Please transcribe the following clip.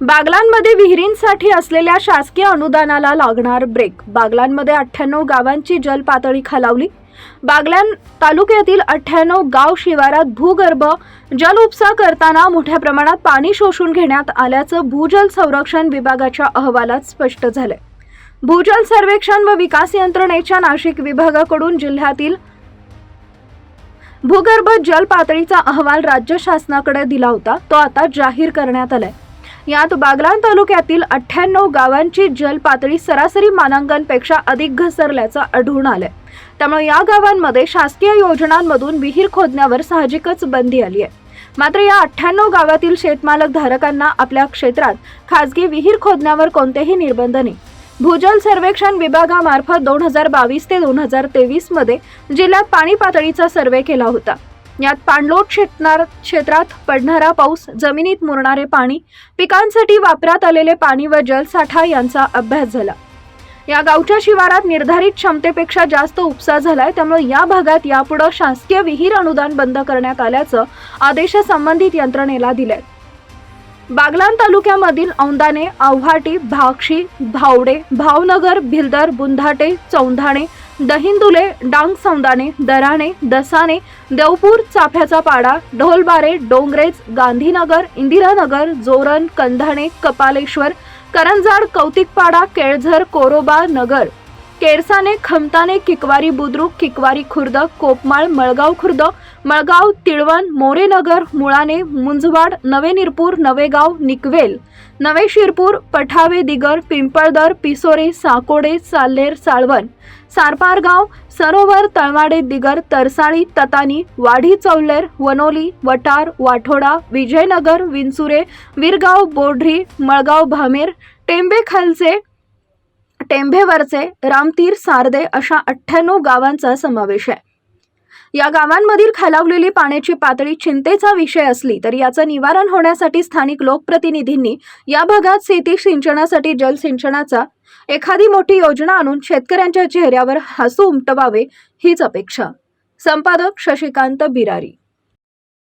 बागलांमध्ये विहिरींसाठी असलेल्या शासकीय अनुदानाला लागणार ब्रेक. बागलांमध्ये अठ्ठ्याण्णव गावांची जलपातळी खालावली. बागलान तालुक्यातील अठ्ठ्याण्णव गाव शिवारात भूगर्भ जल उपसा करताना मोठ्या प्रमाणात पाणी शोषून घेण्यात आल्याचं भूजल संरक्षण विभागाच्या अहवालात स्पष्ट झालंय. भूजल सर्वेक्षण व विकास यंत्रणेच्या नाशिक विभागाकडून जिल्ह्यातील भूगर्भ जल पातळीचा अहवाल राज्य शासनाकडे दिला होता. तो आता जाहीर करण्यात आलाय. यात बागलाण तालुक्यातील अठ्ठ्याण्णव गावांची जल पातळी सरासरी मानांकनपेक्षा अधिक घसरल्याचं आढळून आलंय. त्यामुळे या गावांमध्ये शासकीय योजनांमधून विहीर खोदण्यावर साहजिकच बंदी आली आहे. मात्र या अठ्ठ्याण्णव गावातील शेतमालक धारकांना आपल्या क्षेत्रात खासगी विहीर खोदण्यावर कोणतेही निर्बंध नाही. भूजल सर्वेक्षण विभागामार्फत दोन हजार बावीस ते दोन हजार तेवीसमध्ये जिल्ह्यात पाणी पातळीचा सर्वे केला होता. यात पाणलोट क्षेत्रात क्षेत्रात पडणारा पाऊस जमिनीत मुरणारे पाणी पिकांसाठी वापरात आलेले पाणी व जलसाठा यांचा अभ्यास झाला. या गावच्या शिवारात निर्धारित क्षमतेपेक्षा जास्त उपसा झालाय त्यामुळे या भागात यापुढे शासकीय विहीर अनुदान बंद करण्यात आल्याचं आदेश संबंधित यंत्रणेला दिले बागलाण तालुक्यामधील औंदाने आव्हाटी भाक्षी भावडे भावनगर भिलदर बुंधाटे चौंधाणे दहिंदुले डांग सौंदाणे दराणे दसाने देवपूर चाफ्याचा पाडा ढोलबारे डोंगरेज गांधीनगर इंदिरानगर जोरण कंधाणे कपालेश्वर करंजाड कौतिकपाडा केळझर कोरोबा नगर. केरसाने खमताने किकवारी बुद्रुक किकवारी खुर्द कोपमाळ मळगाव खुर्द मळगाव तिळवण मोरेनगर मुळाने मुंजवाड नवे निरपूर नवेगाव निकवेल नवे शिरपूर पठावे दिगर पिंपळदर पिसोरे साकोडे साल्हेर साळवण सारपारगाव सरोवर तळवाडे दिगर तरसाळी ततानी वाढी चौलेर वनोली वटार वाठोडा विजयनगर विंचुरे विरगाव बोढरी मळगाव भामेर टेंबे खालचे टेंभेवरचे रामतीर सारदे अशा अठ्ठ्याण्णव गावांचा समावेश आहे. या गावांमधील खालावलेली पाण्याची पातळी चिंतेचा विषय असली तरी याचं निवारण होण्यासाठी स्थानिक लोकप्रतिनिधींनी या भागात शेती सिंचनासाठी जलसिंचनाचा एखादी मोठी योजना आणून शेतकऱ्यांच्या चेहऱ्यावर हसू उमटवावे हीच अपेक्षा. संपादक शशिकांत बिरारी.